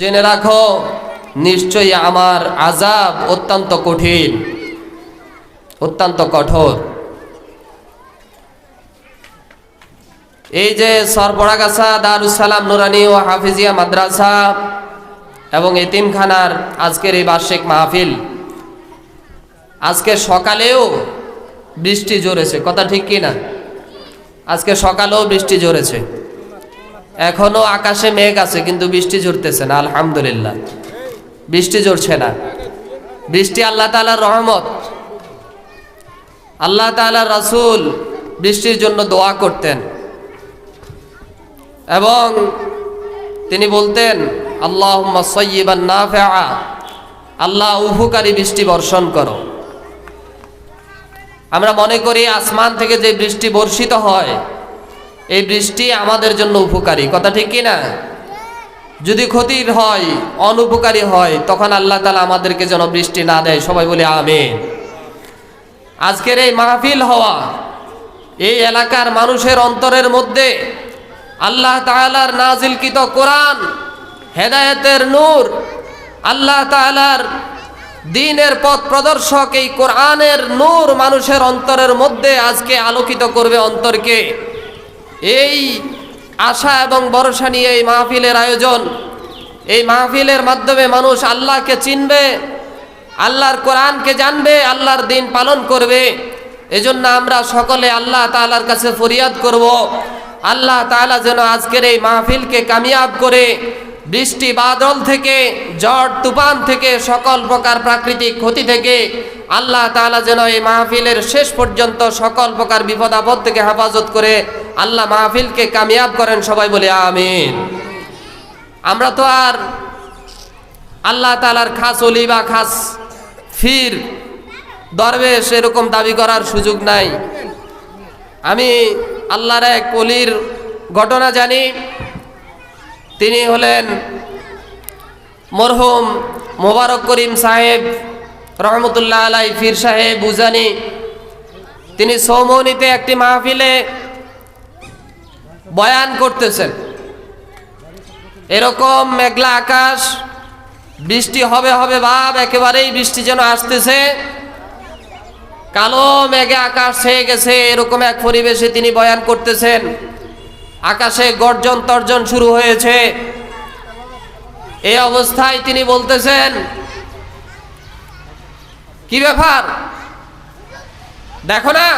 জেনে রাখো, নিশ্চয়ই আমার আজাব অত্যন্ত কঠিন, অত্যন্ত কঠোর। এই যে সরবরাগাছা দারুসালাম নুরানি ও হাফিজিয়া মাদ্রাসা এবং এতিমখানার আজকের এই বার্ষিক মাহফিল, আজকে সকালেও বৃষ্টি জোরেছে কথা ঠিক কি না? আজকে সকালেও বৃষ্টি জোরেছে এখনও আকাশে মেঘ আছে, কিন্তু বৃষ্টি ঝরতেছে না, আলহামদুলিল্লাহ। বৃষ্টি ঝরছে না। বৃষ্টি আল্লাহ তালার রহমত। আল্লাহ তালার রাসূল বৃষ্টির জন্য দোয়া করতেন। এবং তিনি বলতেন আল্লাহ সৈবান না ফেয়া আল্লাহ উপকারী বৃষ্টি বর্ষণ করো। আমরা মনে করি আসমান থেকে যে বৃষ্টি বর্ষিত হয় এই বৃষ্টি আমাদের জন্য উপকারী, কথা ঠিক কি না? যদি ক্ষতির হয়, অনুপকারী হয়, তখন আল্লাহ তালা আমাদেরকে যেন বৃষ্টি না দেয়। সবাই বলে আমিন। আজকের এই মাহফিল হওয়া এই এলাকার মানুষের অন্তরের মধ্যে আল্লাহ তালার নাজিলকৃত কোরআন, হেদায়েতের নূর, আল্লাহ তালার দিনের পথ প্রদর্শক এই কোরআনের নূর মানুষের অন্তরের মধ্যে আজকে আলোকিত করবে অন্তরকে। এই আশা এবং ভরসা নিয়ে এই মাহফিলের আয়োজন। এই মাহফিলের মাধ্যমে মানুষ আল্লাহকে চিনবে, আল্লাহর কোরআনকে জানবে, আল্লাহর দিন পালন করবে। এজন্য আমরা সকলে আল্লাহ তালার কাছে ফরিয়াদ করব। আল্লাহ তালা যেন আজকের এই মাহফিলকে কামিয়াব করে বৃষ্টি বাদল থেকে, ঝড় তুফান থেকে, সকল প্রকার প্রাকৃতিক ক্ষতি থেকে আল্লাহ তালা যেন এই মাহফিলের শেষ পর্যন্ত সকল প্রকার বিপদ আপদ থেকে হেফাজত করে আল্লাহ মাহফিলকে কামিয়াব করেন সবাই বলে আমিন। আমরা তো আর আল্লাহ তালার খাস অলি বা খাস ফির দরবেশ এরকম দাবি করার সুযোগ নাই। আমি আল্লাহর এক অলির ঘটনা জানি। তিনি হলেন মরহুম মোবারক করিম সাহেব, রহমতুল্লাহ আলাই ফির সাহেব উজানি। তিনি সৌমনিতে একটি মাহফিলে বয়ান করতেছেন। এরকম মেঘলা আকাশ, বৃষ্টি হবে হবে ভাব, একেবারেই বৃষ্টি যেন আসতেছে। কালো মেঘে আকাশ ছেয়ে গেছে, এরকম এক পরিবেশে তিনি বয়ান করতেছেন। আকাশে গর্জন তর্জন শুরু হয়েছে। এই অবস্থায় তিনি বলতেছেন, কি ব্যাপার? দেখো না,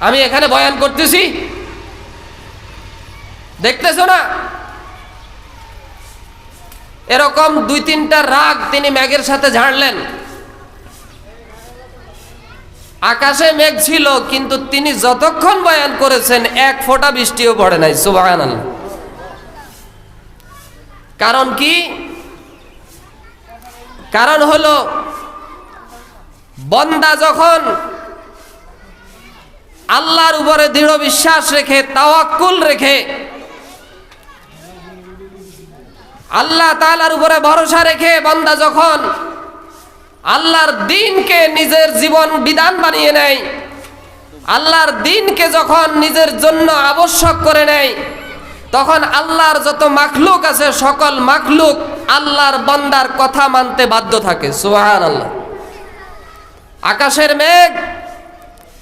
আমি এখানে বয়ান করতেছি। দেখতেছো না? এরকম দুই তিনটা রাগ তিনি মেঘের সাথে ঝাড়লেন। আকাশে মেঘ ছিল, কিন্তু তিনি যতক্ষণ বয়ান করেছেন, এক ফোঁটা বৃষ্টিও পড়ে নাই সুবাহান কারণ কি? কারণ হলো, বন্দা যখন আল্লাহর উপরে দৃঢ় বিশ্বাস রেখে, তাওয়াক্কুল রেখে, আল্লাহ তালার উপরে ভরসা রেখে বন্দা যখন আল্লাহর দিনকে নিজের জীবন বিধান বানিয়ে নেয়। আল্লাহর দিনকে যখন নিজের জন্য আবশ্যক করে নেয়, তখন আল্লাহর যত মাখলুক আছে, সকল মাখলুক আল্লাহর বন্দার কথা মানতে বাধ্য থাকে। সুহান আল্লাহ আকাশের মেঘ,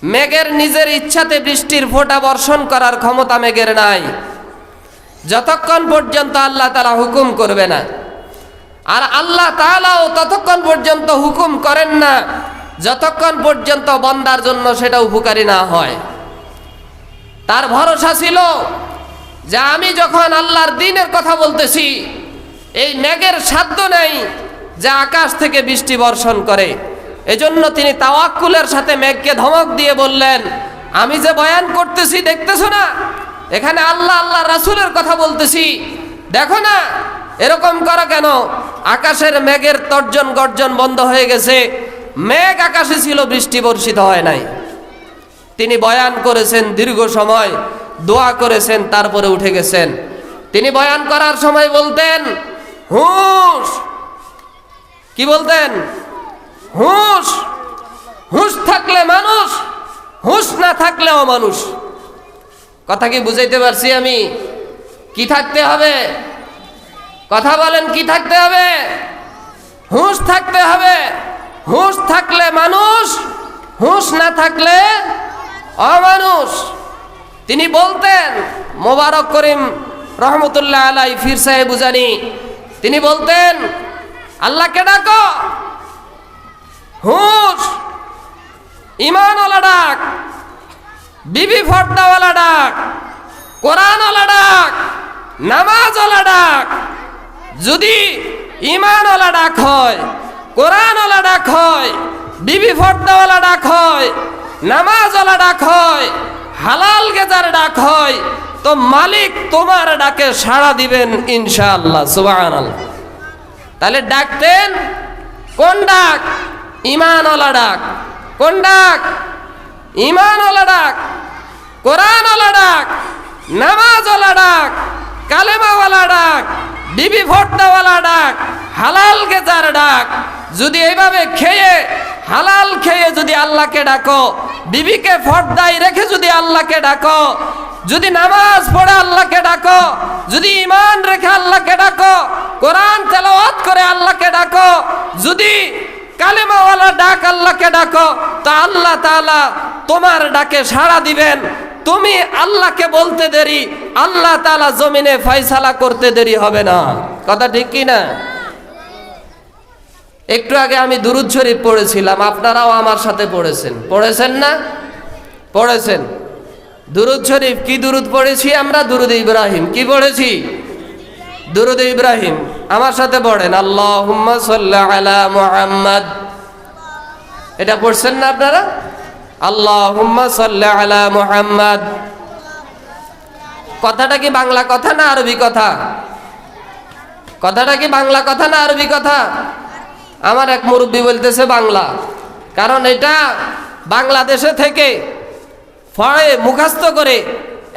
মেঘের নিজের ইচ্ছাতে বৃষ্টির ফোঁটা বর্ষণ করার ক্ষমতা মেঘের নাই। যতক্ষণ পর্যন্ত আল্লাহ তারা হুকুম করবে না আর আল্লাহ তাআলাও ততক্ষণ পর্যন্ত হুকুম করেন না, যতক্ষণ পর্যন্ত বন্দার জন্য সেটা উপকারী না হয়। তার ভরসা ছিল যে আমি যখন আল্লাহর দিনের কথা বলতেছি, এই মেঘের সাধ্য নেই যে আকাশ থেকে বৃষ্টি বর্ষণ করে। এজন্য তিনি তাওয়াক্কুলের সাথে মেঘকে ধমক দিয়ে বললেন, আমি যে বয়ান করতেছি, দেখতেছো না? এখানে আল্লাহ আল্লাহ রাসূলের কথা বলতেছি। দেখো না এরকম করো কেন? আকাশের মেঘের তর্জন গর্জন বন্ধ হয়ে গেছে। মেঘ আকাশে ছিল, বৃষ্টি বর্ষিত হয় নাই। তিনি বয়ান করেছেন দীর্ঘ সময়, দোয়া করেছেন, তারপরে উঠে গেছেন। তিনি বয়ান করার সময় বলতেন, হুঁশ! কি বলতেন? হুঁশ! হুঁশ থাকলে মানুষ, হুঁশ না থাকলেও মানুষ। কথা কি বুঝাইতে পারছি আমি? কি থাকতে হবে? কথা বলেন, কি থাকতে হবে? হুঁশ থাকতে হবে। হুঁশ থাকলে মানুষ, হুঁশ না থাকলে অমানুষ। তিনি বলতেন, মোবারক করিম রহমতুল্লাহ আলাই ফির সাহেব বুজানি তিনি বলতেন, আল্লাহকে ডাকো। হুঁশ, ইমানওয়ালা ডাক, বিবি ফর্দাওয়ালা ডাক, কোরআনওয়ালা ডাক, নামাজওয়ালা ডাক। যদি ইমানওয়ালা ডাক হয়, কোরআনওয়ালা ডাক হয়, বিবি ফর্দাওয়ালা ডাক হয়, নামাজওয়ালা ডাক হয়, হালাল গেজার ডাক হয়, তো মালিক তোমার ডাকে সাড়া দিবেন ইনশাআল্লাহ, সুবহানাল্লাহ। তাহলে ডাকতেন কোন ডাক? ইমানওয়ালা ডাক। কোন ডাক? ইমানওয়ালা ডাক। কোরআনওয়ালা ডাক। নামাজওয়ালা ডাক। কালেমাওয়ালা ডাক, বিবি ভট্টাওয়ালা ডাক, হালাল গেজার ডাক। যদি এইভাবে খেয়ে, হালাল খেয়ে যদি আল্লাহকে ডাকো, বিবিকে ফর্দায় রেখে যদি আল্লাহকে ডাকো, যদি নামাজ পড়ে আল্লাহকে ডাকো, যদি ইমান রেখে আল্লাহকে ডাকো, কোরআন তেলাওয়াত করে আল্লাহকে ডাকো, যদি কালেমাওয়ালা ডাক আল্লাহকে ডাকো, তা আল্লাহ তাআলা তোমার ডাকে সাড়া দিবেন। তুমি আল্লাহকে বলতে দেরি, আল্লাহ তালা জমিনে ফয়সালা করতে দেরি হবে না। কথা ঠিক কি না? একটু আগে আমি দুরুদ শরীফ পড়েছিলাম, আপনারাও আমার সাথে পড়েছেন। পড়েছেন না? পড়েছেন। দুরুদ শরীফ, কি দুরুদ পড়েছি আমরা? দুরুদ ইব্রাহিম। কি পড়েছি? দুরুদ ইব্রাহিম। আমার সাথে পড়েন আল্লাহ আলা মুহাম্মদ। এটা পড়ছেন না আপনারা? আল্লাহুম্মা সাল্লি আলা মুহাম্মদ। কথাটা কি বাংলা কথা না আরবি কথা? কথাটা কি বাংলা কথা না আরবি কথা? আমার এক মুরব্বী বলতেছে বাংলা। কারণ এটা বাংলাদেশে থেকে ফড়ে মুখাস্ত করে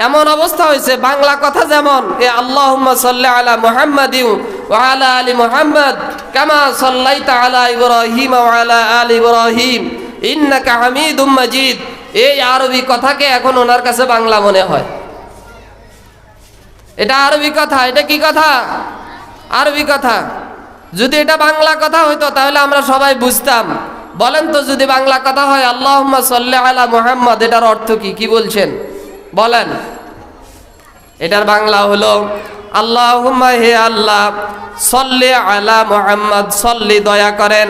এমন অবস্থা হয়েছে, বাংলা কথা যেমন, এ আল্লাহ সাল্লাহ আলা মুহাম্মদ ওয়ালা আলী মুহাম্মদ, কামা সাল্লাইতা আলা ইব্রাহিম ওয়ালা আলী ইব্রাহিম। ইন্নাকা হামিদুম মাজিদ। এই আরবি কথাকে এখন ওনার কাছে বাংলা মনে হয়। এটা আরবি কথা, এটা কি কথা? আরবি কথা। যদি এটা বাংলা কথা হইতো, তাহলে আমরা সবাই বুঝতাম। বলেন তো যদি বাংলা কথা হয় আল্লাহ সাল্লাহ আলা মুহাম্মদ, এটার অর্থ কি? কি বলছেন? বলেন। এটার বাংলা হলো, আল্লাহুম্মা হে আল্লাহ, সল্লে আলা মুহাম্মদ, সল্লি দয়া করেন।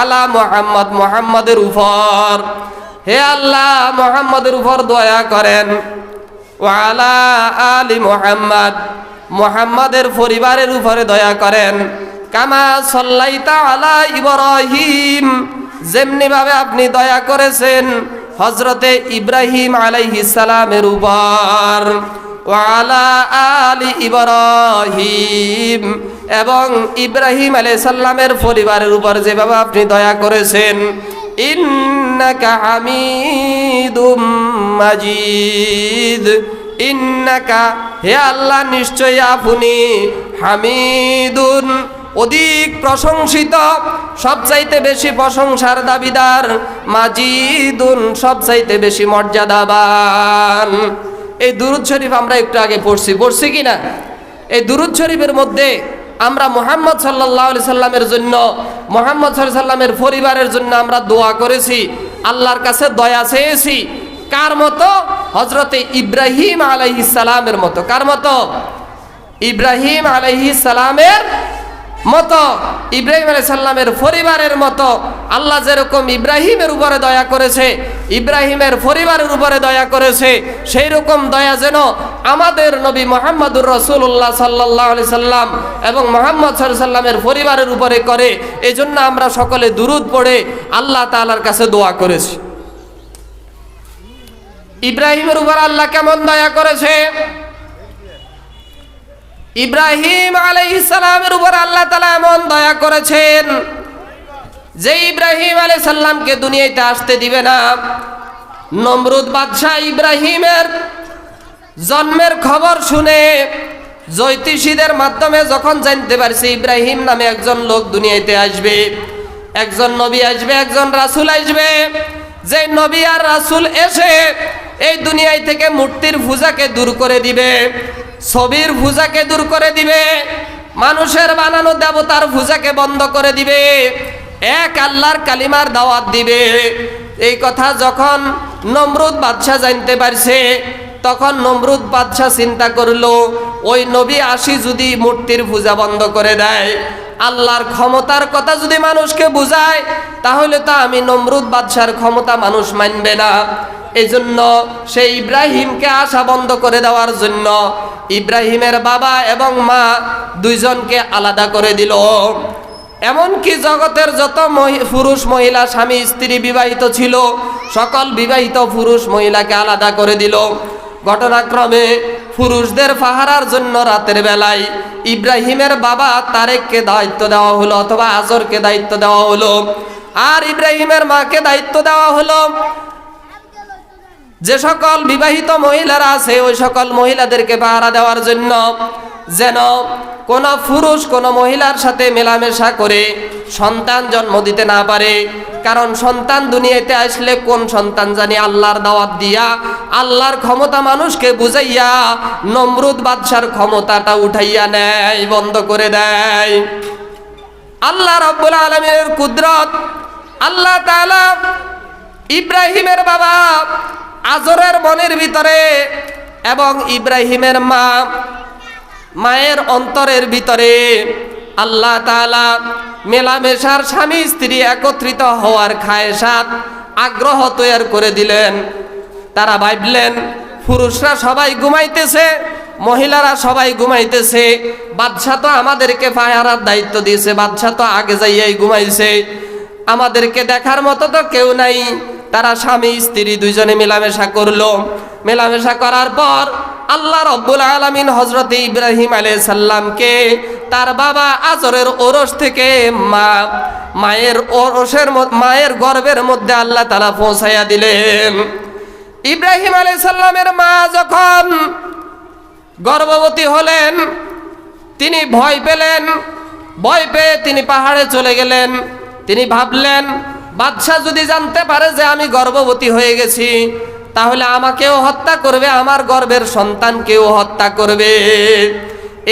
আলা মোহাম্মদ, মোহাম্মদের উপর। হে আল্লাহ, মোহাম্মদের উপর দয়া করেন। ওয়ালা আলী মোহাম্মদ, মোহাম্মদের পরিবারের উপরে দয়া করেন। কামা সল্লাইতা আলা ইব্রাহিম যেমনি ভাবে আপনি দয়া করেছেন হজরতে ইব্রাহিম আলাইহিস সালামের উপর। ওয়ালা আলি ইব্রাহিম। এবং ইব্রাহিম আলাই সাল্লামের পরিবারের উপর যেভাবে আপনি দয়া করেছেন, ইন্নাকা হামিদুম মাজিদ। ইন্নাকা, হে আল্লাহ, নিশ্চয়ই আপনি হামিদুন। অধিক প্রশংসিত, সবচাইতে বেশি প্রশংসার দাবিদার মাজিদুন, সবচাইতে বেশি মর্যাদাবান। এই দুরুদ শরীফ আমরা একটু আগে পড়ছি। পড়ছি কি না? এই দুরুদ শরীফের মধ্যে আমরা মোহাম্মদ সাল্লাহ সাল্লামের জন্য, মোহাম্মদ সাল্লামের পরিবারের জন্য আমরা দোয়া করেছি, আল্লাহর কাছে দয়া চেয়েছি। কার মতো? হজরতে ইব্রাহিম আলাইহিস মতো। কার মতো? ইব্রাহিম আলাইহিস মতো ইব্রাহিম আলাই সাল্লামের পরিবারের মতো আল্লাহ যেরকম ইব্রাহিমের উপরে দয়া করেছে, ইব্রাহিমের পরিবারের উপরে দয়া করেছে সেই রকম দয়া যেন আমাদের নবী মোহাম্মদুর রসুল্লাহ সাল্লাহ আলি সাল্লাম এবং মোহাম্মদ সাল্লামের পরিবারের উপরে করে এই জন্য আমরা সকলে দুরুদ পড়ে আল্লাহ তালার কাছে দোয়া করেছি। ইব্রাহিমের উপর আল্লাহ কেমন দয়া করেছে? ইব্রাহিম আলাইহিস সালামের উপর আল্লাহ তালা এমন দয়া করেছেন, যে ইব্রাহিম আলাই সাল্লামকে দুনিয়াতে আসতে দিবে না। নমরুদ বাদশাহ ইব্রাহিমের জন্মের খবর শুনে জ্যোতিষীদের মাধ্যমে যখন জানতে পারছে ইব্রাহিম নামে একজন লোক দুনিয়াতে আসবে, একজন নবী আসবে, একজন রাসূল আসবে, যে নবী আর রাসূল এসে এই দুনিয়ায় থেকে মূর্তির পূজাকে দূর করে দিবে ছবির পূজাকে দূর করে দিবে, মানুষের বানানো দেবতার পূজাকে বন্ধ করে দিবে, এক আল্লাহর কালিমার দাওয়াত দিবে। এই কথা যখন নমরুদ বাদশাহ জানতে পারছে, তখন নমরুদ বাদশাহ চিন্তা করল, ওই নবী আসি যদি মূর্তির পূজা বন্ধ করে দেয়, আল্লাহর ক্ষমতার কথা যদি মানুষকে বুঝায়, তাহলে তো আমি নমরুদ বাদশার ক্ষমতা মানুষ মানবে না। এই জন্য সে ইব্রাহিমকে আশা বন্ধ করে দেওয়ার জন্য ইব্রাহিমের বাবা এবং মা দুইজনকে আলাদা করে দিল। এমনকি জগতের যত পুরুষ মহিলা, স্বামী, স্ত্রী বিবাহিত ছিল, সকল বিবাহিত পুরুষ মহিলাকে আলাদা করে দিল। ঘটনাক্রমে পুরুষদের পাহারার জন্য রাতের বেলায় ইব্রাহিমের বাবা তারেককে দায়িত্ব দেওয়া হলো অথবা আজরকে দায়িত্ব দেওয়া হলো। আর ইব্রাহিমের মাকে দায়িত্ব দেওয়া হলো। যে সকল বিবাহিত মহিলারা আছে, ওই সকল মহিলাদেরকে পাহারা দেওয়ার জন্য যেন কোন পুরুষ, কোন মহিলার সাথে মেলামেশা করে সন্তান জন্ম দিতে না পারে। কারণ সন্তান দুনিয়াতে আসলে কোন সন্তান জানি? আল্লাহর দাওয়াত দিয়া, আল্লাহর ক্ষমতা মানুষকে বুঝাইয়া নমরুদ বাদশার ক্ষমতাটা উঠাইয়া নেয়, বন্ধ করে দেয়। আল্লাহ রব্বুল আলমের কুদরত, আল্লাহ তাআলা ইব্রাহিমের বাবা আজরের মনের ভিতরে এবং ইব্রাহিমের মা, মায়ের অন্তরের ভিতরে আল্লাহ তাআলা মেলামেশার স্বামী, স্ত্রী একত্রিত হওয়ার খায়সাত আগ্রহ তৈরি করে দিলেন। তারা ভাবলেন, পুরুষরা সবাই ঘুমাইতেছে, মহিলারা সবাই ঘুমাইতেছে, বাদশাহ তো আমাদেরকে পাহারার দায়িত্ব দিয়েছে, বাদশাহ তো আগে যাইয়াই ঘুমাইছে। আমাদেরকে দেখার মতো তো কেউ নাই তারা স্বামী, স্ত্রী দুইজনে মেলামেশা করল। মেলামেশা করার পর আল্লাহ রব্বুল আলমিন হজরত ইব্রাহিম আলাই সাল্লামকে তার বাবা আজরের ওরস থেকে মা, মায়ের ওরসের মায়ের গর্ভের মধ্যে আল্লাহ তালা পৌঁছাইয়া দিলেন। ইব্রাহিম আলাই সাল্লামের মা যখন গর্ভবতী হলেন, তিনি ভয় পেলেন। ভয় পেয়ে তিনি পাহাড়ে চলে গেলেন। তিনি ভাবলেন বাদশাহ যদি জানতে পারে যে আমি গর্ভবতী হয়ে গেছি, তাহলে আমাকেও হত্যা করবে, আমার গর্ভের সন্তানকেও হত্যা করবে।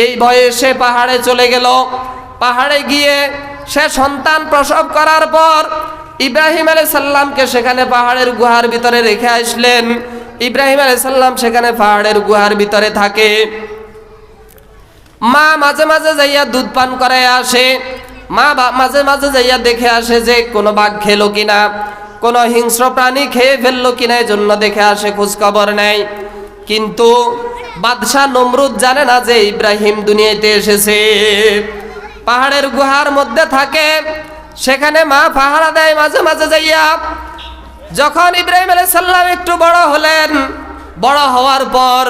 এই ভয়ে সে পাহাড়ে চলে গেল। পাহাড়ে গিয়ে সে সন্তান প্রসব করার পর ইব্রাহিম আলাই সাল্লামকে সেখানে পাহাড়ের গুহার ভিতরে রেখে আসলেন। ইব্রাহিম আলাই সাল্লাম সেখানে পাহাড়ের গুহার ভিতরে থাকে। মা মাঝে মাঝে যাইয়া দুধ পান করে আসে। মা মাঝে মাঝে যাইয়া দেখে আসে যে কোনো বাঘ খেলো কিনা, কোনো হিংস্র প্রাণী খেয়ে ফেলল কিনা এই জন্য দেখে আসে খোঁজ খবর নেয় কিন্তু বাদশাহ নমরুদ জানে না যে ইব্রাহিম দুনিয়াতে এসেছে। পাহাড়ের গুহার মধ্যে থাকে, সেখানে মা পাহারা দেয় মাঝে মাঝে যাইয়া। যখন ইব্রাহিম সাল্লাম একটু বড় হলেন, বড় হওয়ার পর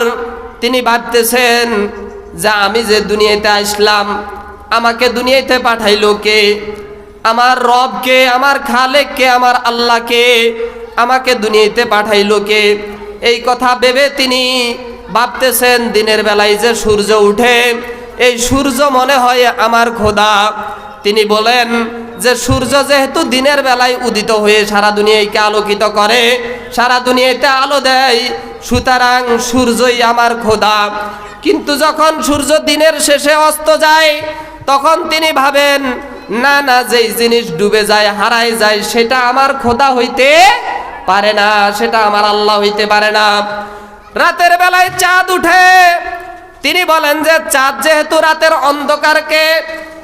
তিনি ভাবতেছেন যে আমি যে দুনিয়াতে আসলাম আমাকে দুনিয়াতে পাঠাইলো কে? আমার রবকে, আমার খালেককে, আমার আল্লাহকে আমাকে দুনিয়াতে পাঠাইলো কে? এই কথা ভেবে তিনি ভাবতেছেন, দিনের বেলায় যে সূর্য উঠে, এই সূর্য মনে হয় আমার খোদা। তিনি বলেন যে সূর্য যেহেতু দিনের বেলায় উদিত হয়ে সারা দুনিয়াকে আলোকিত করে, সারা দুনিয়াতে আলো দেয়, সুতরাং সূর্যই আমার খোদা। কিন্তু যখন সূর্য দিনের শেষে অস্ত যায়, তখন তিনি ভাবেন, না না, যেই জিনিস ডুবে যায় হারায় যায়, সেটা আমার খোদা হইতে পারে না, সেটা আমার আল্লাহ হইতে পারে না। রাতের বেলায় চাঁদ উঠে। তিনি বলেন যে চাঁদ যেহেতু রাতের অন্ধকারকে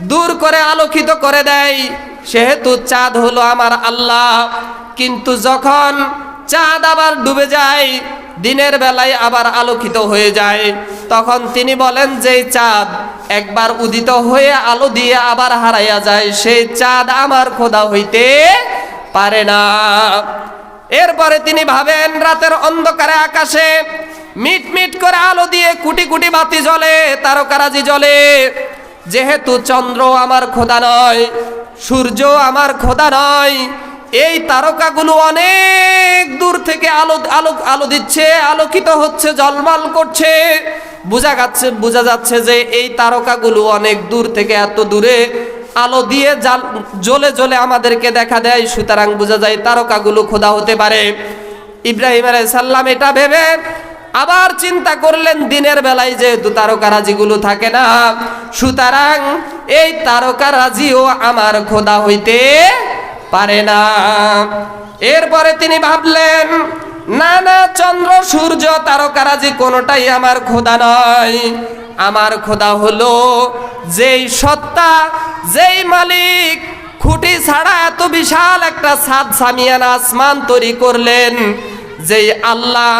দূর করে আলোকিত করে দেয়। সেহেতু চাঁদ হলো আমার আল্লাহ। কিন্তু যখন চাঁদ আবার ডুবে যায়, দিনের বেলায় আবার আলোকিত হয়ে যায়। তখন তিনি বলেন যে চাঁদ একবার উদিত হয়ে আলো দিয়ে আবার হারাইয়া যায়, সেই চাঁদ আমার খোদা হইতে পারে না। এরপরে তিনি ভাবেন, রাতের অন্ধকারে আকাশে মিট মিট করে আলো দিয়ে কুটি কুটি বাতি জ্বলে, তারকারাজি জ্বলে। যেহেতু চন্দ্র আমার খোদা নয়, সূর্য আমার খোদা নয়, এই তারকাগুলো অনেক দূর থেকে আলো আলো আলো দিচ্ছে, আলোকিত হচ্ছে, জলমাল করছে। বোঝা যাচ্ছে বোঝা যাচ্ছে যে এই তারকাগুলো অনেক দূর থেকে এত দূরে আলো দিয়ে জাল, জ্বলে জ্বলে আমাদেরকে দেখা দেয়। সুতরাং বোঝা যায় তারকাগুলো খোদা হতে পারে। ইব্রাহিম আলাইহিস সাল্লাম এটা ভেবে আবার চিন্তা করলেন, দিনের বেলায় যেহেতু তারকারাজিগুলো থাকে না, সুতরাং এই তারকারাজিও আমার খোদা হইতে পারে না। এরপরে তিনি ভাবলেন, না না, চন্দ্র, সূর্য তারকারাজি কোনোটাই আমার খোদা নয়। আমার খোদা হলো যেই সত্তা, যেই মালিক। খুঁটি ছাড়া এত বিশাল একটা সাদ সামিয়ান আসমান তৈরি করলেন। যেই আল্লাহ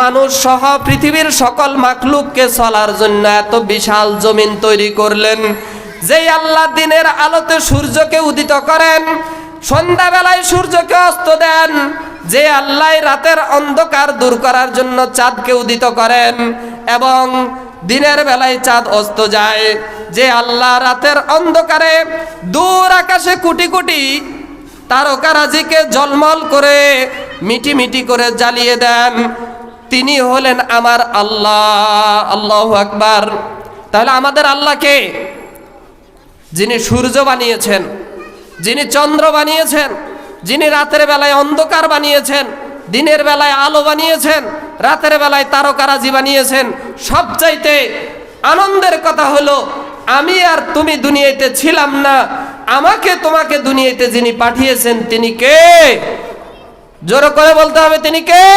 মানুষ সহ পৃথিবীর সকল মাকলুককে চলার জন্য এত বিশাল জমিন তৈরি করলেন, যেই আল্লাহ দিনের আলোতে সূর্যকে উদিত করেন, সন্ধ্যাবেলায় সূর্যকে অস্ত দেন, যে আল্লাহ রাতের অন্ধকার দূর করার জন্য চাঁদকে উদিত করেন এবং দিনের বেলায় চাঁদ অস্ত যায়, যে আল্লাহ রাতের অন্ধকারে দূর আকাশে কোটি কোটি তারকারাজিকে জলমল করে মিটি মিটি করে জ্বালিয়ে দেন। তিনি হলেন আমার আল্লাহ আল্লাহ আকবার। তাহলে আমাদের আল্লাহকে যিনি সূর্য বানিয়েছেন, যিনি চন্দ্র বানিয়েছেন, যিনি রাতের বেলায় অন্ধকার বানিয়েছেন, দিনের বেলায় আলো বানিয়েছেন, রাতের বেলায় তারকারাজি বানিয়েছেন। সবচাইতে আনন্দের কথা হলো আমি আর তুমি দুনিয়াতে ছিলাম না। আমাকে তোমাকে দুনিয়াতে যিনি পাঠিয়েছেন, তিনি কে? জোরে করে বলতে হবে, তিনি কে?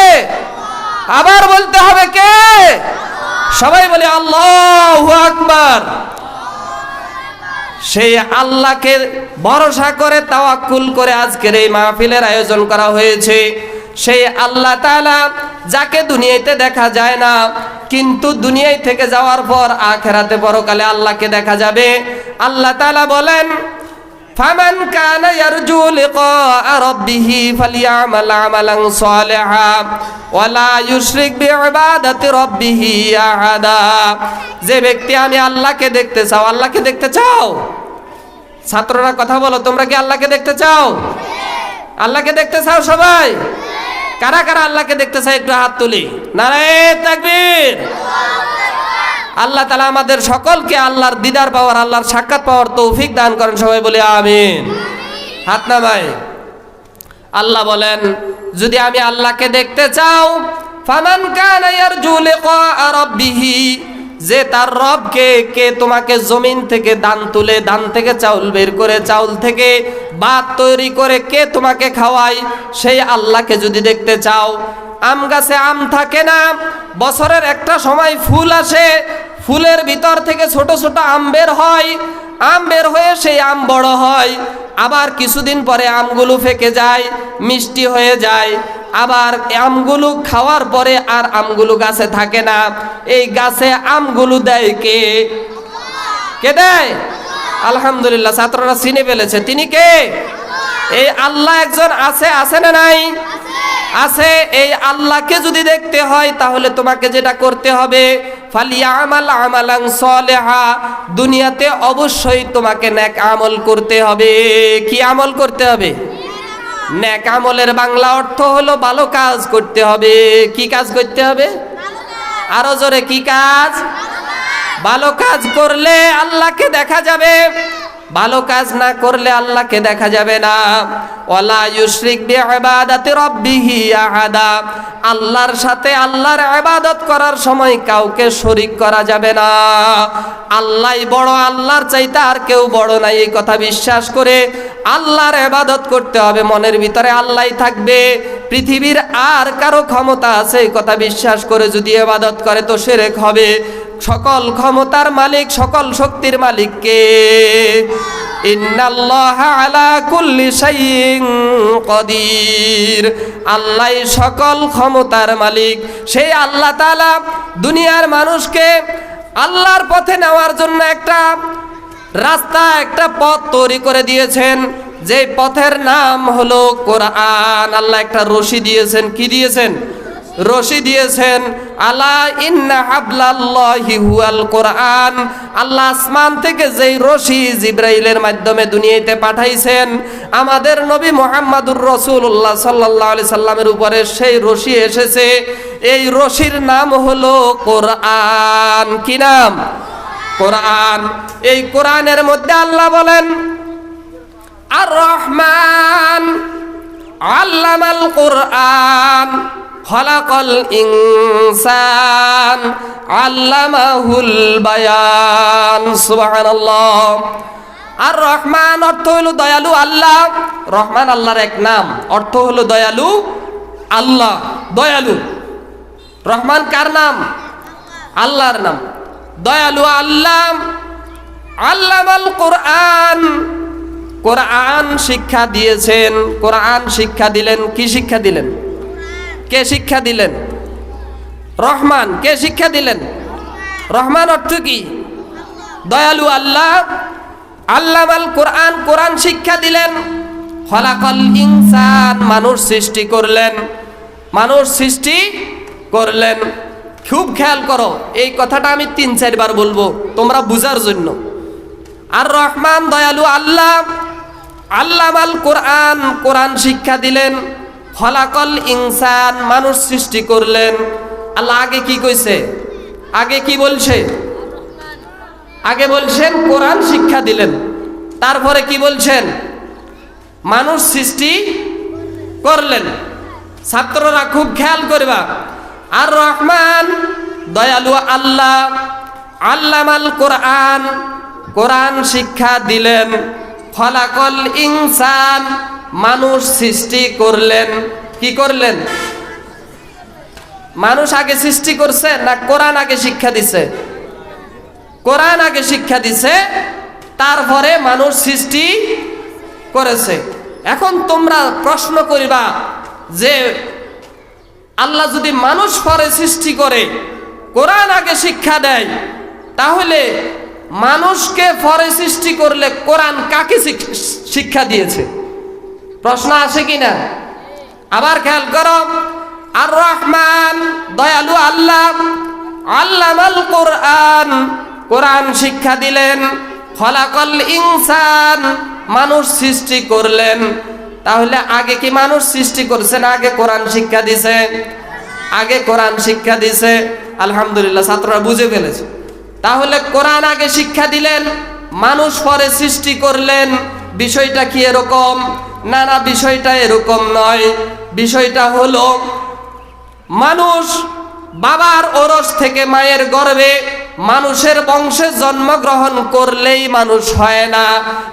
আবার বলতে হবে, কে? সবাই বলে, আল্লাহ আকবার। সেই আল্লাহকে ভরসা করে তাওয়াক্কুল করে আজকের এই মাহফিলের আয়োজন করা হয়েছে। সেই আল্লাহ তাআলা যাকে দুনিয়াতে দেখা যায় না কিন্তু দুনিয়ায় থেকে যাওয়ার পর আখেরাতে পরকালে আল্লাহকে দেখা যাবে। আল্লাহ তাআলা বলেন, ফামান যে ব্যক্তি, আমি আল্লাহকে দেখতে চাও। আল্লাহকে দেখতে চাও? ছাত্ররা কথা বলো, তোমরা কি আল্লাহকে দেখতে চাও? আল্লাহকে দেখতে চাও সবাই? কারা কারা আল্লাহকে দেখতে চায় একটু হাত তুলি। নারায়ণ আল্লাহ তালা আমাদের সকলকে আল্লাহর দিদার পাওয়ার, আল্লাহর সাক্ষাৎ পাওয়ার তৌফিক দান করেন। সবাই বলে আমিন। হাত নামাই আল্লাহ বলেন, যদি আমি আল্লাহকে দেখতে চাও, ফামান কানায়ার ইয়ারজু লিকা রাব্বিহি যে তার রবকে কে তোমাকে জমিন থেকে দান তুলে, দান থেকে চাউল বের করে, চাউল থেকে ভাত তৈরি করে কে তোমাকে খাওয়ায়? সেই আল্লাহকে যদি দেখতে চাও। আম গাছে আম থাকে না, বছরের একটা সময় ফুল আসে, ফুলের ভিতর থেকে ছোট ছোট আম বের হয়। আম বের হয়ে সেই আম বড় হয়। আবার কিছুদিন পরে আমগুলো ফেকে যায়, মিষ্টি হয়ে যায়। আবার আমগুলো খাওয়ার পরে আর আমগুলো গাছে থাকে না। এই গাছে আমগুলো দেয় কে? কে দেয়? আলহামদুলিল্লাহ, ছাত্ররা চিনে ফেলেছে। তিনি কে? এই আল্লাহ একজন আছে আছে না নাই? আছে। এই আল্লাহকে যদি দেখতে হয়, তাহলে তোমাকে যেটা করতে হবে দুনিয়াতে অবশ্যই তোমাকে নেক আমল করতে হবে। কি আমল করতে হবে? নেক আমলের বাংলা অর্থ হলো ভালো কাজ করতে হবে। কি কাজ করতে হবে? আরও জোরে, কি কাজ? ভালো কাজ করলে আল্লাহকে দেখা যাবে। ভালো কাজ না করলে আল্লাহকে দেখা যাবে না। ওয়ালা ইউশরিক বিইবাদাতি রাব্বিহি আহাদা। আল্লাহর সাথে আল্লাহর ইবাদত করার সময় কাউকে শরিক করা যাবে না। আল্লাহই বড়, আল্লাহর চাইতে আর কেউ বড় নাই, এই কথা বিশ্বাস করে আল্লাহর ইবাদত করতে হবে, মনের ভিতরে আল্লাহই থাকবে। পৃথিবীর আর কারও ক্ষমতা আছে, এই কথা বিশ্বাস করে যদি ইবাদত করে তো শিরক হবে। সকল ক্ষমতার মালিক, সকল শক্তির মালিক কে ইন্নাল্লাহ আলা কুল্লি আল্লাহ সকল ক্ষমতার মালিক। সেই আল্লাহ তাআলা দুনিয়ার মানুষকে আল্লাহর পথে নেওয়ার জন্য একটা রাস্তা, একটা পথ তৈরি করে দিয়েছেন। যে পথের নাম হলো কোরআন। আল্লাহ একটা রশি দিয়েছেন। কি দিয়েছেন? রশি দিয়েছেন, আলা ইন্না হাবলাল্লাহি হুয়াল কোরআন। আল্লাহ আসমান থেকে যেই রশি জিব্রাইলের মাধ্যমে দুনিয়াতে পাঠাইছেন, আমাদের নবী মোহাম্মদুর রসুল্লাহ সাল্লাহ আলি সাল্লামের উপরে সেই রশি এসেছে। এই রশির নাম হলো কোরআন। কি নাম? কোরআন। এই কোরআনের মধ্যে আল্লাহ বলেন, আর রহমান আল্লামাল কোরআন। খলাকল ইনসান আল্লামাহুল বায়ান। সুবহানাল্লাহ। আর রহমান অর্থ হলো দয়ালু আল্লাহ। রহমান আল্লাহর এক নাম। অর্থ হলো দয়ালু আল্লাহ। দয়ালু। রহমান কার নাম? আল্লাহর নাম। দয়ালু আল্লাহ। আল্লামাল কোরআন। কোরআন শিক্ষা দিয়েছেন। কোরআন শিক্ষা দিলেন। কি শিক্ষা দিলেন? কে শিক্ষা দিলেন? রহমান, কে শিক্ষা দিলেন? রহমান অর্থ কি? দয়ালু আল্লাহ, আল্লামাল কোরআন কোরআন শিক্ষা দিলেন। ফলাকল ইনসান, মানুষ সৃষ্টি করলেন। মানুষ সৃষ্টি করলেন। খুব খেয়াল করো, এই কথাটা আমি তিন, চারবার বলব, তোমরা বুঝার জন্য। আর রহমান, দয়ালু আল্লাহ, আল্লামাল কোরআন কোরআন শিক্ষা দিলেন। ফলাকল ইনসান, মানুষ সৃষ্টি করলেন। আল্লাহ আগে কি কইছে? আগে কি বলছে? আগে বলছেন, কোরআন শিক্ষা দিলেন। তারপরে কি বলছেন? মানুষ সৃষ্টি করলেন। ছাত্ররা খুব খেয়াল করবা। আর রহমান, দয়ালু আল্লাহ, আল্লামাল কোরআন কোরআন শিক্ষা দিলেন। ফলাকল ইনসান মানুষ সৃষ্টি করলেন, কি করলেন? মানুষ আগে সৃষ্টি করছে না কোরআন আগে শিক্ষা দিছে? কোরআন আগে শিক্ষা দিছে, তারপরে মানুষ সৃষ্টি করেছে। এখন তোমরা প্রশ্ন করিবা যে, আল্লাহ যদি মানুষ পরে সৃষ্টি করে, কোরআন আগে শিক্ষা দেয়, তাহলে মানুষকে পরে সৃষ্টি করলে কোরআন কাকে শিক- শিক্ষা দিয়েছে? প্রশ্ন আসে কিনা? আবার খেয়াল করো। আর রহমান, দয়ালু আল্লাহ, আল্লামাল কোরআন কোরআন শিক্ষা দিলেন ফলাকল ইনসান, মানুষ সৃষ্টি করলেন। তাহলে আগে কি মানুষ সৃষ্টি করছে না আগে কোরআন শিক্ষা দিছে? আগে কোরআন শিক্ষা দিছে। আলহামদুলিল্লাহ, ছাত্ররা বুঝে ফেলেছে। তাহলে কোরআন আগে শিক্ষা দিলেন, মানুষ পরে সৃষ্টি করলেন। বিষয়টা কি এরকম? না না বিষয়টা এরকম নয়। বিষয়টা হলো, মানুষ বাবার ওরস থেকে মায়ের গর্ভে মানুষের বংশে জন্মগ্রহণ করলেই মানুষ হয় না।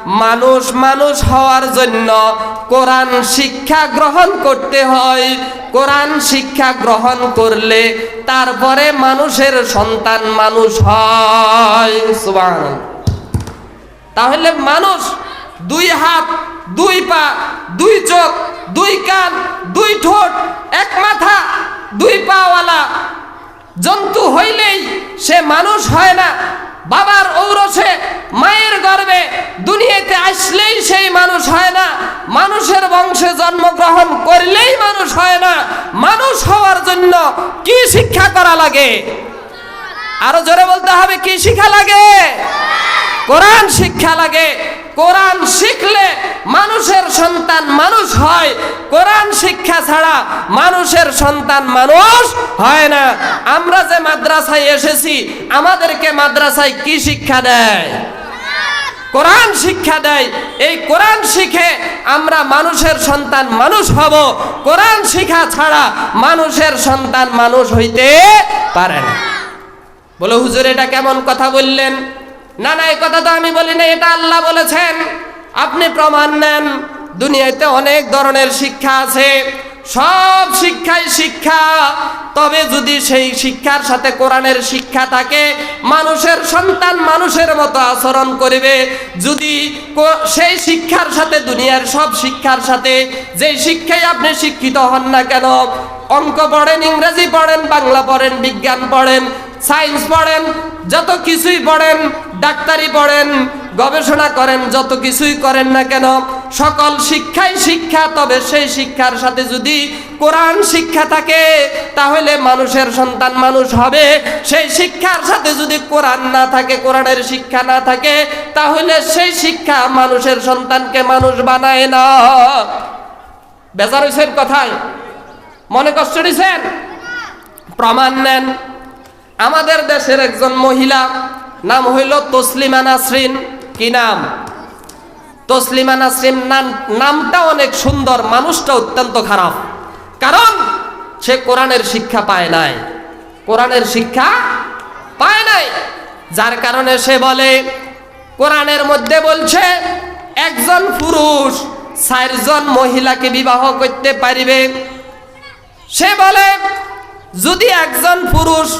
মানুষ মানুষ হওয়ার জন্য কোরআন শিক্ষা গ্রহণ করতে হয়। কোরআন শিক্ষা গ্রহণ করলে তারপরে মানুষের সন্তান মানুষ হয়। তাহলে মানুষ দুই হাত দুই পা, দুই চোখ, দুই কান, দুই ঠোঁট, এক মাথা, দুই পাওয়ালা। জন্তু হইলেই সে মানুষ হয় না। বাবার ঔরসে, মায়ের গর্ভে দুনিয়াতে আসলেই সেই মানুষ হয় না। মানুষের বংশে জন্মগ্রহণ করলেই মানুষ হয় না। মানুষ হওয়ার জন্য কি শিক্ষা করা লাগে? আরও জোরে বলতে হবে, কি শিক্ষা লাগে? কোরআন শিক্ষা লাগে। কোরআন শিখলে মানুষের সন্তান মানুষ হয়। কোরআন শিক্ষা ছাড়া মানুষের সন্তান মানুষ হয় না। আমরা যে মাদ্রাসায় এসেছি, আমাদেরকে মাদ্রাসায় কি শিক্ষা দেয়? কোরআন শিক্ষা দেয়। এই কোরআন শিখে আমরা মানুষের সন্তান মানুষ হব। কোরআন শিক্ষা ছাড়া মানুষের সন্তান মানুষ হইতে পারে না। বলো, হুজুর, এটা কেমন কথা বললেন? না না, এই কথা তো আমি বলি না এটা আল্লাহ বলেছেন। আপনি প্রমাণ নেন, দুনিয়াতে অনেক ধরনের শিক্ষা আছে। সব শিক্ষাই শিক্ষা। তবে যদি সেই শিক্ষার সাথে কোরআনের শিক্ষা থাকে, মানুষের সন্তান মানুষের মতো আচরণ করবে। যদি সেই শিক্ষার সাথে, দুনিয়ার সব শিক্ষার সাথে, যেই শিক্ষায় আপনি শিক্ষিত হন না কেন, অঙ্ক পড়েন, ইংরেজি পড়েন, বাংলা পড়েন, বিজ্ঞান পড়েন, সায়েন্স পড়েন, যত কিছুই পড়েন ডাক্তারি পড়েন, গবেষণা করেন, যত কিছুই করেন না কেন, সকল শিক্ষাই শিক্ষা, তবে সেই শিক্ষার সাথে যদি কোরআন শিক্ষা থাকে, তাহলে মানুষের সন্তান মানুষ হবে। সেই শিক্ষার সাথে যদি কোরআন না থাকে, কোরআনের শিক্ষা না থাকে, তাহলে সেই শিক্ষা মানুষের সন্তানকে মানুষ বানায় না। বেজার হয়েছেন কথায়? মনে কষ্ট দিছেন? প্রমাণ নেন। আমাদের দেশের একজন মহিলা নাম হইল তসলিমা নাসরিন। কি নাম? তসলিমা নাসরিন নাম, নামটা অনেক সুন্দর, মানুষটা অত্যন্ত খারাপ। কারণ সে কোরআনের শিক্ষা পায় নাই। কোরআনের শিক্ষা পায় নাই। যার কারণে সে বলে, কোরআনের মধ্যে বলছে, একজন পুরুষ চারজন মহিলাকে বিবাহ করতে পারিবে। সে বলে, যদি একজন পুরুষ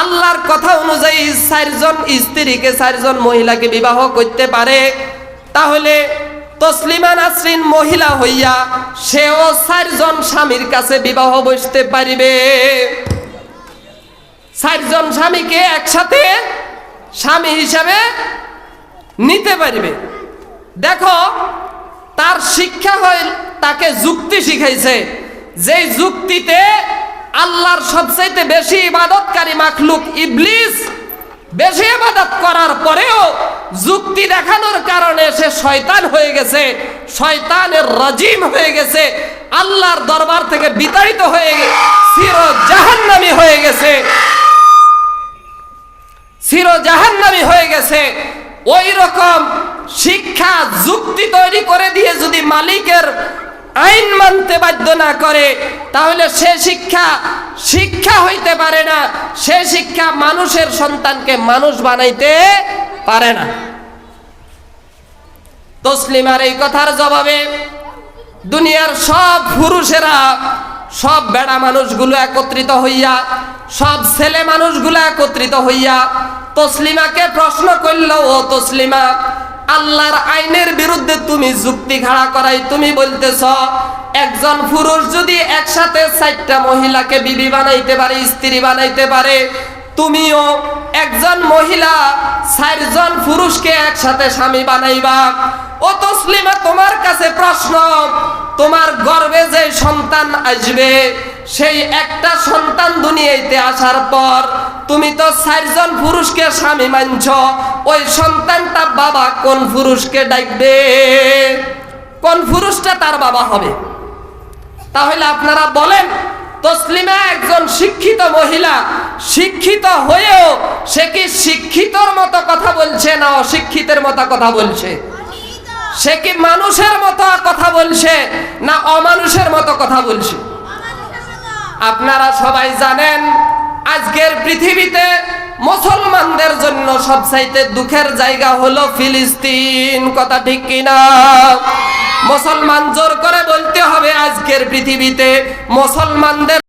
আল্লাহর কথা অনুযায়ী চারজন স্ত্রীকে, চারজন মহিলাকে বিবাহ করতে পারে। তাহলে তসলিমা নাসরিন মহিলা হইয়া সেও চারজন স্বামীর কাছে বিবাহ বসতে পারিবে। চারজন স্বামীকে একসাথে স্বামী হিসাবে নিতে পারিবে। দেখো, তার শিক্ষা হয় তাকে যুক্তি শিখাইছে। যেই যুক্তিতে আল্লাহর সবচাইতে বেশি ইবাদতকারী মাখলুক ইবলিস। বেশি ইবাদত করার পরেও যুক্তি দেখানোর কারণে সে শয়তান হয়ে গেছে, শয়তানের রাজিম হয়ে গেছে, আল্লাহর দরবার থেকে বিতাড়িত হয়ে চির জাহান্নামী হয়ে গেছে। চির জাহান্নামী হয়ে গেছে। ওই রকম শিক্ষা, যুক্তি তৈরি করে দিয়ে যদি মালিকের আইন মানতে বাধ্য না করে, তাহলে সে শিক্ষা শিক্ষা হইতে পারে না। সে শিক্ষা মানুষের সন্তানকে মানুষ বানাইতে পারে না। তসলিমার এই কথার জবাবে দুনিয়ার সব পুরুষেরা সব বেড়া মানুষগুলো একত্রিত হইয়া, সব ছেলে মানুষগুলো একত্রিত হইয়া তসলিমাকে প্রশ্ন করল, ও তসলিমা, আল্লাহর আইনের বিরুদ্ধে তুমি যুক্তি খাড়া করাই তুমি বলতেছ, একজন পুরুষ যদি একসাথে চারটা মহিলাকে বিবি বানাইতে পারে, স্ত্রী বানাইতে পারে তুমিও একজন মহিলা, চারজন পুরুষকে একসাথে স্বামী বানাইবা। ও তসলিমা, তোমার কাছে প্রশ্ন, তোমার গর্বে যে সন্তান আসবে, সেই একটা সন্তান দুনিয়াতে আসার পর তুমি তো চারজন পুরুষকে স্বামী মানছ, ওই সন্তানটা বাবা কোন পুরুষকে ডাকবে? কোন পুরুষটা তার বাবা হবে? তাহলে আপনারা বলেন তসলিমা একজন শিক্ষিত মহিলা, শিক্ষিত হয়েও সে কি শিক্ষিতর মতো কথা বলছে না অশিক্ষিতের মতো কথা বলছে? সে কি মানুষের মতো কথা বলছে না অমানুষের মতো কথা বলছে? আপনারা সবাই জানেন, আজকের পৃথিবীতে মুসলমানদের জন্য সবচাইতে দুঃখের জায়গা হলো ফিলিস্তিন। কথা ঠিক কিনা? মুসলমান জোর করে বলতে হবে আজকের পৃথিবীতে, মুসলমানদের